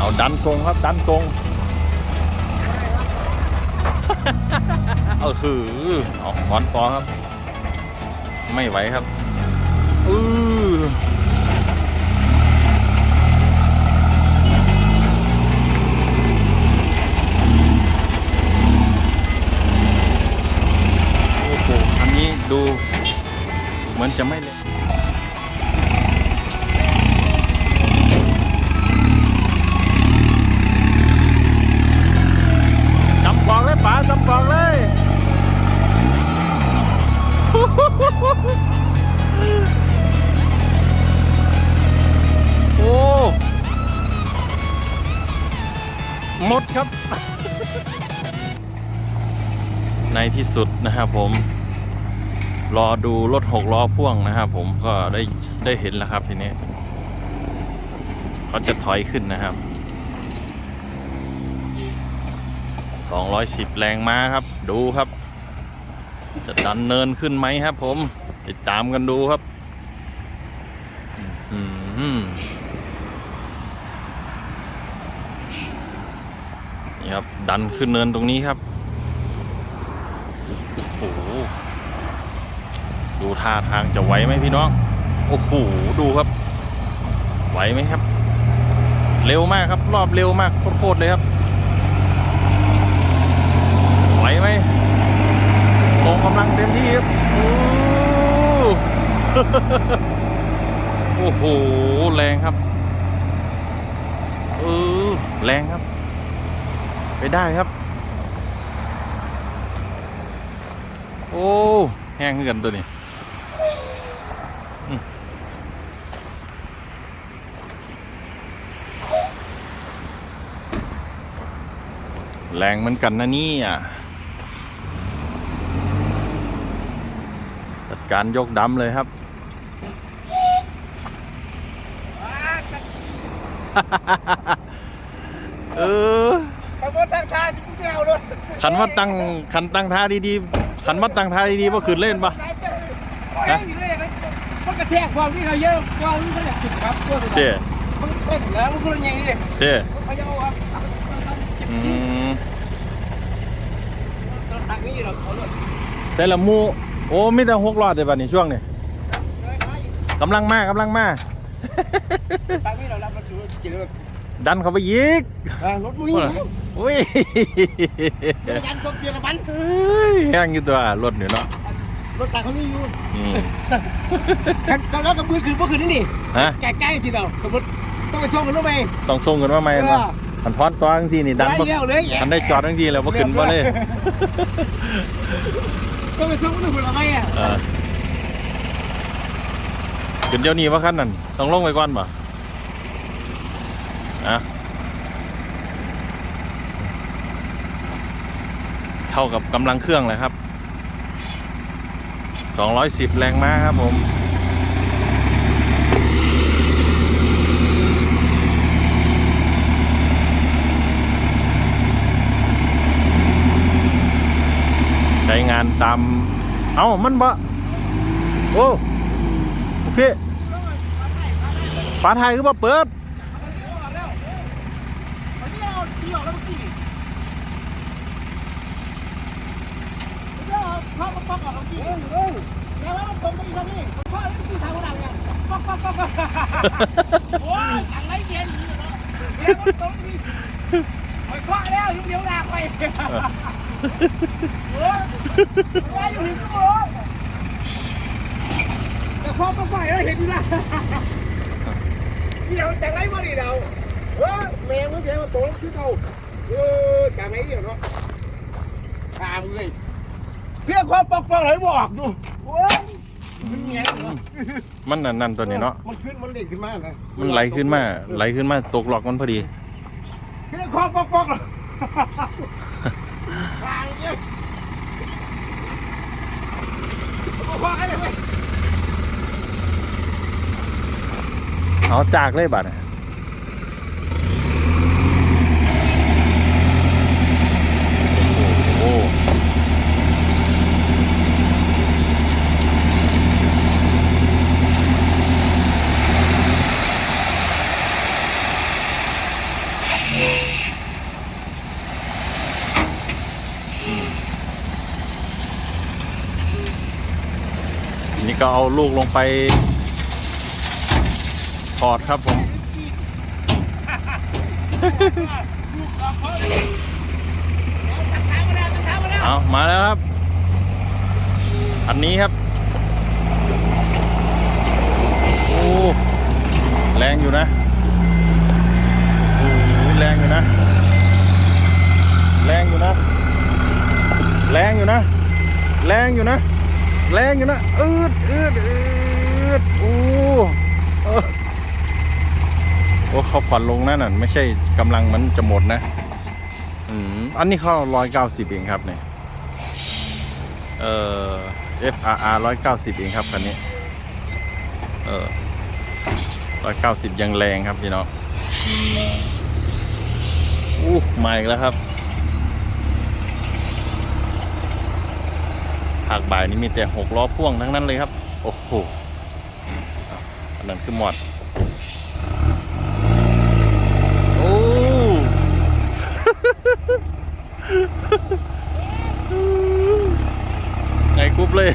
เอาดันทรงครับดันทรงเออคือเอาหมอนปอครับ ไม่ไหวครับอือโอ้โหอันนี้ดูเหมือนจะไม่เล็ก สุดนะครับผมรอดูรถหกล้อพ่วงนะครับผมก็ได้ได้เห็นแล้วครับทีนี้เขาจะถอยขึ้นนะครับ 210 แรงม้าครับ ดูครับ จะดันเนินขึ้นไหมครับผม ติดตามกันดูครับนี่ครับ ดันขึ้นเนินตรงนี้ครับ โอ้โห ดู ท่าทางจะไหวไหมพี่น้อง โอ้โห ดูครับ ไหวไหมครับ เร็วมากครับ รอบเร็วมากโคตรเลยครับ ไหวไหมส่งกำลังเต็มที่ครับ โอ้โห แรงครับ เออ แรงครับ ไปได้ครับ โอ้ แห้งขึ้นกันตัวนี้อืม แรงเหมือนกันนะเนี่ยจัดการยกดำเลยครับ เออเอารถทางทางสิคุณเอารถขันว่าตั้งขันตั้งท่าดีๆขันว่าตั้งท่าดีๆว่าขืนเล่นปะฮะมันกระแทกความที่เราเยอะความที่เขาอยากจุดครับตัวสุดเจ้มันเต้นแล้วมันก็ยังไงดิเจ้เขาจะเอาครับ อืมรถทางนี้เราเอารถใส่ละหมูโอ้มีแต่หกล้อแต่บัดนี้ช่วงนี้กำลังมากกำลังมาทางนี้เรารับรถชูกินรถดันเข้าไปยิกรถมุ้ยอุ้ยยันตัวเบียร์กับมันเฮ้ยแห้งอยู่ตัวรถเนี่ยเนาะรถทางเขานี่อยู่อืมกันแล้วกับมือคืนเมื่อคืนนี่นี่ฮะ แก่ใกล้สิเราสมมติต้องไปส่งกันรู้ไหมต้องส่งกันว่าไหมเออเนาะ ขันทอนตัวจังซี่นี่ดันได้บ่แล้วเลยขันได้จอดจังซี่แล้วบ่ขึ้นบ่เลยต้องไปส่งกันรู้ไหมอะเออขึ้นเดี๋ยวนี้ว่าคันนั่นต้องลงไปก่อนบ่อะเท่ากับกำลังเครื่องเลยครับ 210 แรงม้าครับผม ช้งานตาม เอ้ามันบ่โอ้โอเคฝาไทยคือบ่เปิดพ่อป๊อกป๊อกของจริงเออแล้วมันตรงไปอีกทีนี่พ่อที่ทางเราเนี่ยป๊อกป๊อกป๊อกโอ้ยทางไรเย็นเดี๋ยวมันตรงนี้ไปพ่อแล้วยุ่งเดี๋ยวลากไปโอ้ย ว่าอยู่หินก็บแต่พ่อป๊อกป๊อกแล้วเห็นอยู่ละเดี๋ยวจากไรมาดิเราเออแมงมันเสียมาโตขึ้นเขาเออจากไหนเดี๋ยวเนาะตามเลยเพี้ยความปอกปอกไหลบอกดูมันแง่เหรอมันนั่นนั่นตัวนี้เนาะ มันขึ้นมันเด่นขึ้นมานะมันไหลขึ้นมา ไหลขึ้นมาตกหลอกมันพอดีเพี้ยความปอกปอกเหรอทางเนี้ยปอกปอกอะไรไหม เอาจากเลยบัดน่ะโอ้โห ก็เอาลูกลงไปถอดครับผมลูกสองคนตัดเท้ามาแล้วตัดเท้ามาแล้วเอามาแล้วครับ อันนี้ครับ โอ้แรงอยู่นะโอ้โหแรงอยู่นะ แรงอยู่นะ แรงอยู่นะ แรงอยู่นะ แรงอยู่นะอืดอืดอืดโอ้เออโอ้เขาฝันลงนั่นน่ะไม่ใช่กำลังมันจะหมดนะอืมอันนี้เขาร้อยเก้าสิบเองครับเนี่ยเอ่อ FRR ร้อยเก้าสิบเองครับคันนี้ เออร้อยเก้าสิบยังแรงครับพี่น้องอู้มาอีกแล้วครับ ภาคบ่ายนี้มีแต่หกล้อพ่วงทั้งนั้นเลยครับ โอ้โหอันนั้นคือหมอดโอ้ไงกรุ๊ปเลย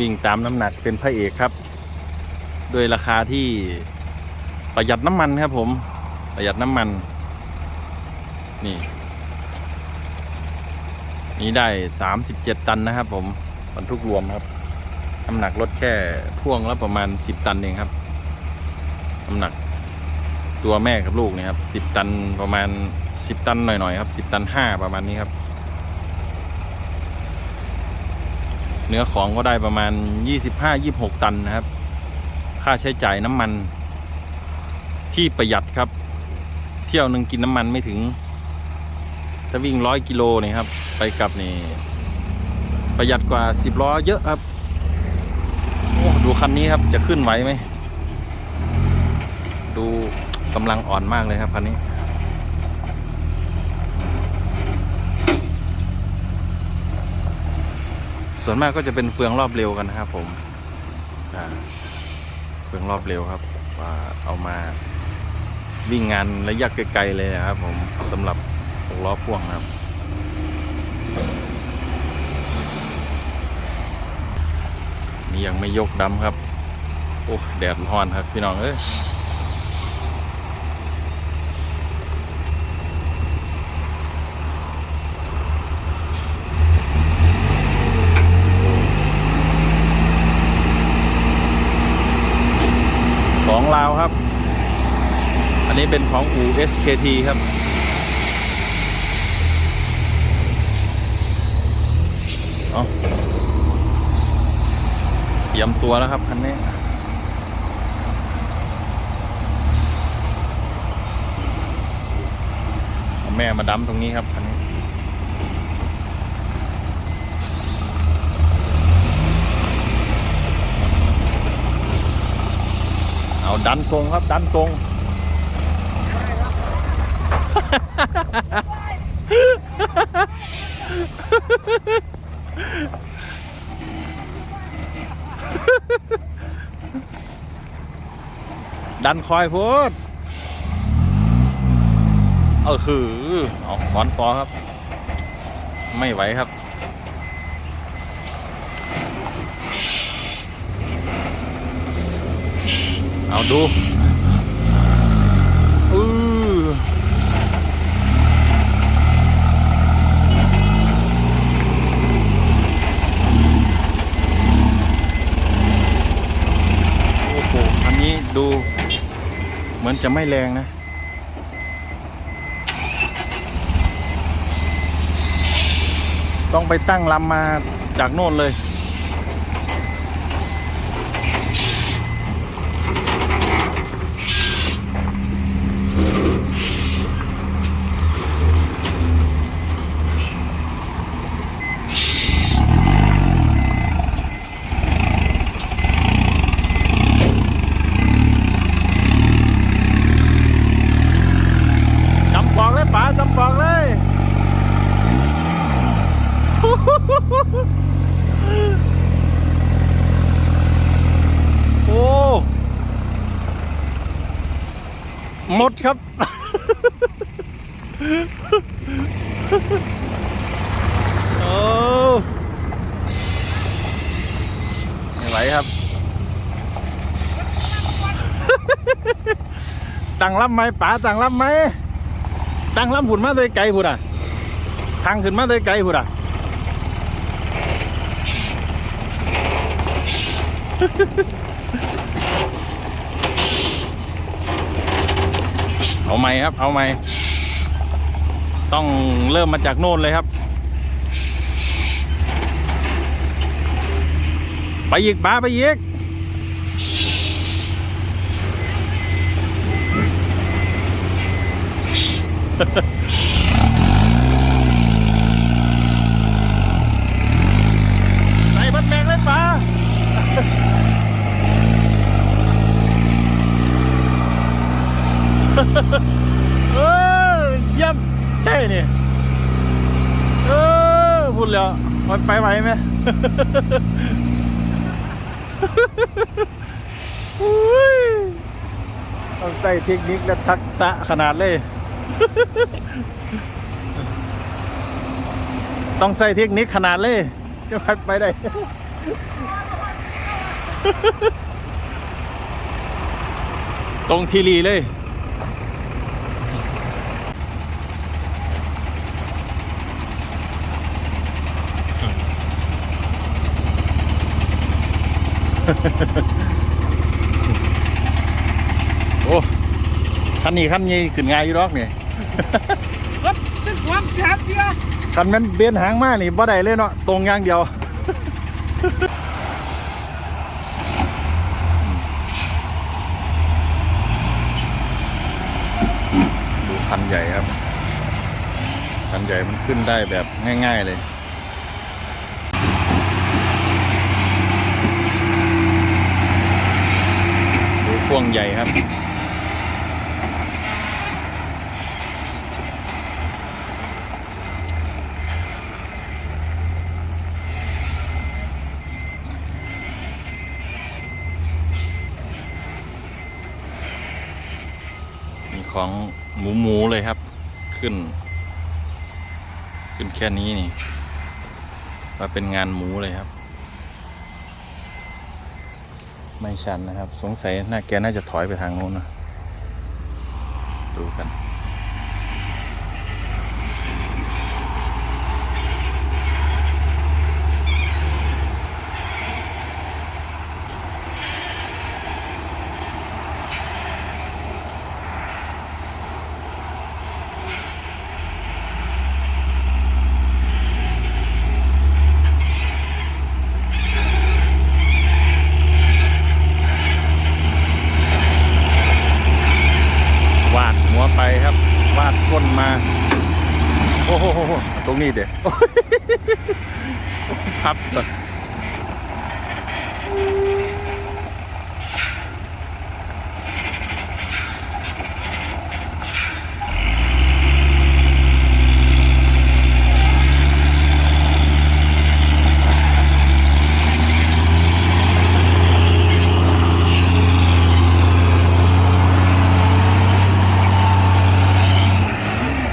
วิ่งตามน้ำหนักเป็นพระเอกครับ โดยราคาที่ประหยัดน้ำมันครับผม ประหยัดน้ำมัน นี่ นี้ได้ 37 ตันนะครับผมบรรทุกรวมครับ น้ำหนักรถแค่พ่วงละประมาณ 10 ตันเองครับ น้ำหนักตัวแม่กับลูกเนี่ยครับ 10 ตันประมาณ 10 ตันหน่อยๆครับ 10 ตัน 5 ประมาณนี้ครับ เนื้อของก็ได้ประมาณ 25-26 ตันนะครับ ค่าใช้จ่ายน้ำมันที่ประหยัดครับ เที่ยวหนึ่งกินน้ำมันไม่ถึง ถ้าวิ่งร้อยกิโลนี่ครับ ไปกลับนี่ ประหยัดกว่าสิบล้อเยอะครับดูคันนี้ครับจะขึ้นไหวไหม ดูกำลังอ่อนมากเลยครับคันนี้ ส่วนมากก็จะเป็นเฟืองรอบเร็วกันนะครับ ผมเฟืองรอบเร็วครับเอามาวิ่งงานระยะไกลๆเลยนะครับ ผมสำหรับหกล้อพ่วงนะครับ นี่ยังไม่ยกดำครับ โอ้แดดร้อนครับพี่น้องเอ้ยสองลาวครับ อั นนี้เป็นของอู SKT ครับเอาเตรียมตัวแล้วครับคันนี้แม่มาดั้มตรงนี้ครับคันนี้เอาดันทรงครับดันทรง ดันคอยพูดเออคือเอาถอนต่อครับ ไม่ไหวครับเอาดูอือโอ้โหอันนี้ ดูเหมือนจะไม่แรงนะต้องไปตั้งลำมาจากโน่นเลย จำปองเลยป๋าจำปองเลย หมดครับ โอ้ไม่ไหวครับ ตั้งลำไหมป๋าตั้งลำไหมตั้งลำผุนมาเลยไกลผุดอะ ทางขึ้นมาเลยไกลผุดอะ เอาไหมครับ เอาไหมต้องเริ่มมาจากโน่นเลยครับ ไปอีกบ้าไปอีกใส่บัดแมงเลยป้า เออเยี่ยมใช่นี่เออพูดแล้วมันไปไหวไหมต้องใส่เทคนิคและทักษะขนาดเลย ต้องใส่เทคนิคขนาดเลยจะไปไปได้ตรงทีรีเลย โอ้คันนี้คันนี้ขึ้นง่ายอยู่ดอกนี่ รถตึ้งความแคบเดียวคันมันเบนหางมากนี่บ่ได้เลยเนาะตรงอย่างเดียว ดูคันใหญ่ครับ คันใหญ่มันขึ้นได้แบบง่าย ๆ เลย พ่วงใหญ่ครับ มีของหมูหมูเลยครับ ขึ้น ขึ้นแค่นี้นี่มาเป็นงานหมูเลยครับ ไม่ชันนะครับ สงสัยน่าแกน่าจะถอยไปทางโน้นนะดูกัน วาดหัวไปครับ วาดก้นมา โอ้โหต รงนี้เด็กพับก่อน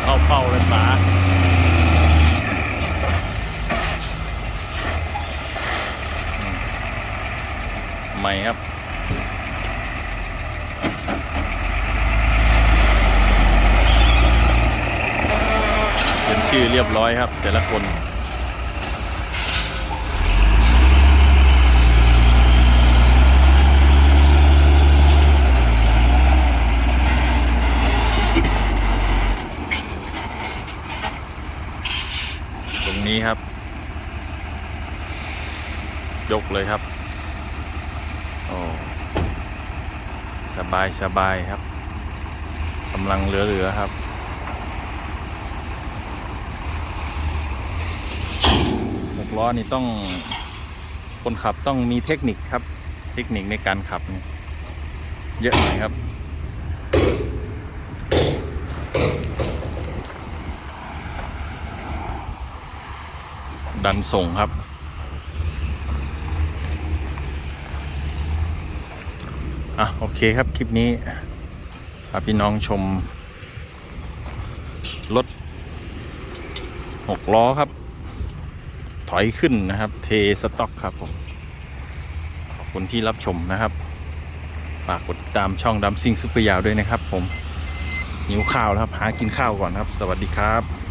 เข้าเป้าเลยป๋าอืม ใหม่ครับเป็นชื่อเรียบร้อยครับ แต่ละคนตรงนี้ครับ ยกเลยครับ อ้สบายสบายครับกำลังเหลือๆครับหกล้อนี่ต้องคนขับต้องมีเทคนิคครับ เทคนิคในการขับเยเยอะหน่อยครับดันส่งครับ อะโอเคครับคลิปนี้พาพี่น้องชม รถหกล้อครับ ถอยขึ้นนะครับ เทสต็อกครับผมขอบคุณที่รับชมนะครับ ฝากกดติดตามช่องดำซิงซุปเปอร์ยาวด้วยนะครับผมหิวข้าวแล้วครับ หากินข้าวก่อนครับ สวัสดีครับ